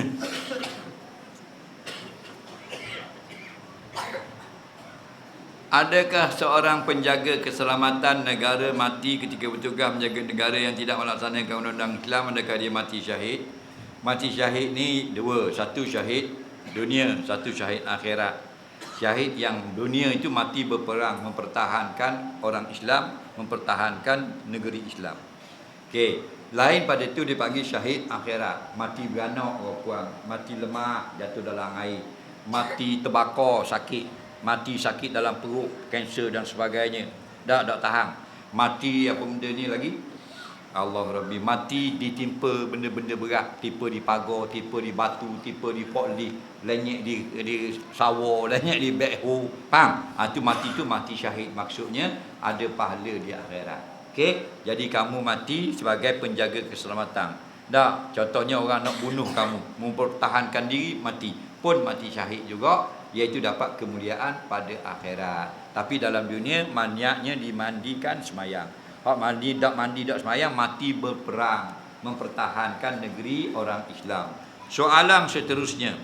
Adakah seorang penjaga keselamatan negara mati ketika bertugas menjaga negara yang tidak melaksanakan undang-undang Islam adakah dia mati syahid? Mati syahid ni dua, satu syahid dunia, satu syahid akhirat. Syahid yang dunia itu mati berperang mempertahankan orang Islam, mempertahankan negeri Islam. Okey, lain pada itu dipanggil syahid akhirat. Mati beranak orang puan, mati lemah jatuh dalam air, mati terbakar sakit, mati sakit dalam perut, kanser dan sebagainya. Dah tak tahan. Mati apa benda ni lagi? Allah Rabbi mati ditimpa benda-benda berat, tipa di pagar, tipa di batu, tipa di forklift, lenyek di di sawah, lenyek di backhoe. Faham? Ha, tu mati tu mati syahid. Maksudnya ada pahala di akhirat. Okey, jadi kamu mati sebagai penjaga keselamatan. Dah, contohnya orang nak bunuh kamu, mempertahankan diri mati, pun mati syahid juga iaitu dapat kemuliaan pada akhirat. Tapi dalam dunia maniaknya dimandikan semayang. Hak mandi tak mandi tak semayang mati berperang mempertahankan negeri orang Islam. Soalan seterusnya,